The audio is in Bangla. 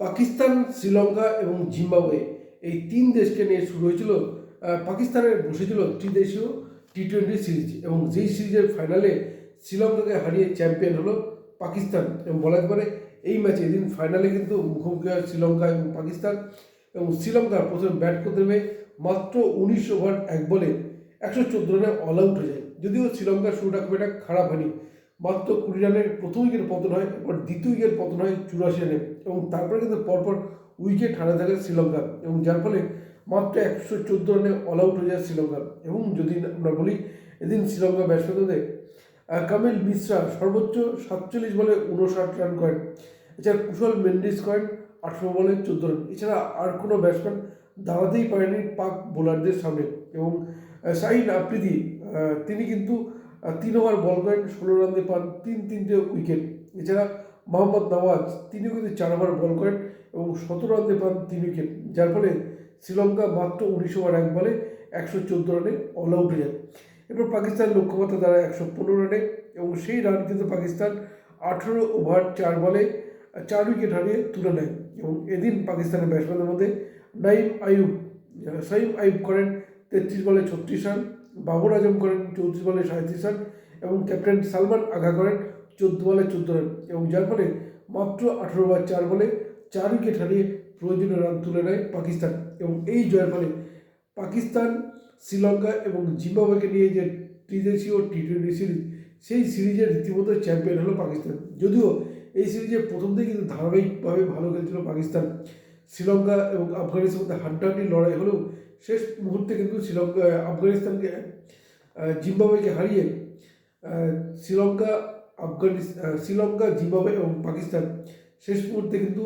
পাকিস্তান শ্রীলঙ্কা এবং জিম্বাবুয়ে এই তিন দেশকে নিয়ে শুরু হয়েছিল আহ, পাকিস্তানে বসেছিল ত্রিদেশীয় টি টোয়েন্টি সিরিজ এবং যেই সিরিজের ফাইনালে শ্রীলঙ্কাকে হারিয়ে চ্যাম্পিয়ন হলো পাকিস্তান। এবং বলা পারে এই ম্যাচে এদিন ফাইনালে কিন্তু মুখোমুখি হয় শ্রীলঙ্কা এবং পাকিস্তান। এবং শ্রীলঙ্কা প্রথমে ব্যাট করতে নেমে মাত্র উনিশ ওভার এক বলে একশো চোদ্দ রানে অল আউট হয়ে যায়। যদিও শ্রীলঙ্কার শুরুটা খুব একটা খারাপ হয়নি। মাত্র কুড়ি রানের প্রথম উইকেট পতন হয় এরপর দ্বিতীয় উইকেট পতন হয় চুরাশি রানে। এবং তারপরে কিন্তু পরপর উইকেট হারা থাকে শ্রীলঙ্কা। এবং যার ফলে মাত্র একশো চোদ্দ রানে অল আউট হয়ে যায় শ্রীলঙ্কা। এবং যদি আমরা বলি, এদিন শ্রীলঙ্কা ব্যাটসম্যানদের কামিল মিশ্রা সর্বোচ্চ সাতচল্লিশ বলে উনষাট রান করেন। এছাড়া কুশল মেন্ডিস করেন আঠেরো বলে চোদ্দ রান। এছাড়া আর কোনো ব্যাটসম্যান দাঁড়াতেই পারেনি পাক বোলারদের সামনে। এবং শাহিন আফ্রিদি তিনি কিন্তু তিন ওভার বল করেন ষোলো রান দিয়ে পান তিন তিনটে উইকেট। এছাড়া মোহাম্মদ নওয়াজ তিনিও কিন্তু চার ওভার বল করেন এবং সতেরো রান দিয়ে পান তিন উইকেট। যার ফলে শ্রীলঙ্কা মাত্র উনিশ ওভার এক বলে একশো চোদ্দ রানে অল আউট হয়ে যায়। এরপর পাকিস্তান লক্ষ্যমাত্রা দ্বারা একশো পনেরো রানে এবং সেই রান কিন্তু পাকিস্তান আঠেরো ওভার চার বলে চার উইকেট হারিয়ে তুলে নেয়। এবং এদিন পাকিস্তানের ব্যাটসম্যানদের মধ্যে নাইম আইয়ুব আহ, সাইম আইয়ুব করেন তেত্রিশ বলে ছত্রিশ রান বাবর আজম করেন চৌত্রিশ বলে সাঁত্রিশ রান এবং ক্যাপ্টেন সালমান আঘা করেন চোদ্দ বলে চোদ্দ রান এবং যার ফলে মাত্র আঠেরো ওভার চার বলে চার উইকেট হারিয়ে প্রয়োজনীয় রান তুলে নেয় পাকিস্তান এবং এই জয়ের ফলে পাকিস্তান, শ্রীলঙ্কা এবং জিম্বাবুয়েকে নিয়ে যে ত্রিদেশীয় টি টোয়েন্টি সিরিজ, সেই সিরিজের রীতিমতো চ্যাম্পিয়ন হলো পাকিস্তান। যদিও এই সিরিজে প্রথম থেকে কিন্তু ধারাবাহিকভাবে ভালো খেলছিল পাকিস্তান। শ্রীলঙ্কা এবং আফগানিস্তানের মধ্যে হাড্ডাহাড্ডি লড়াই হলেও শেষ মুহূর্তে কিন্তু শ্রীলঙ্কা আফগানিস্তানকে আহ, জিম্বাবুয়েকে হারিয়ে আহ, শ্রীলঙ্কা আফগানিস্তান শ্রীলঙ্কা জিম্বাবুয়ে এবং পাকিস্তান শেষ মুহূর্তে কিন্তু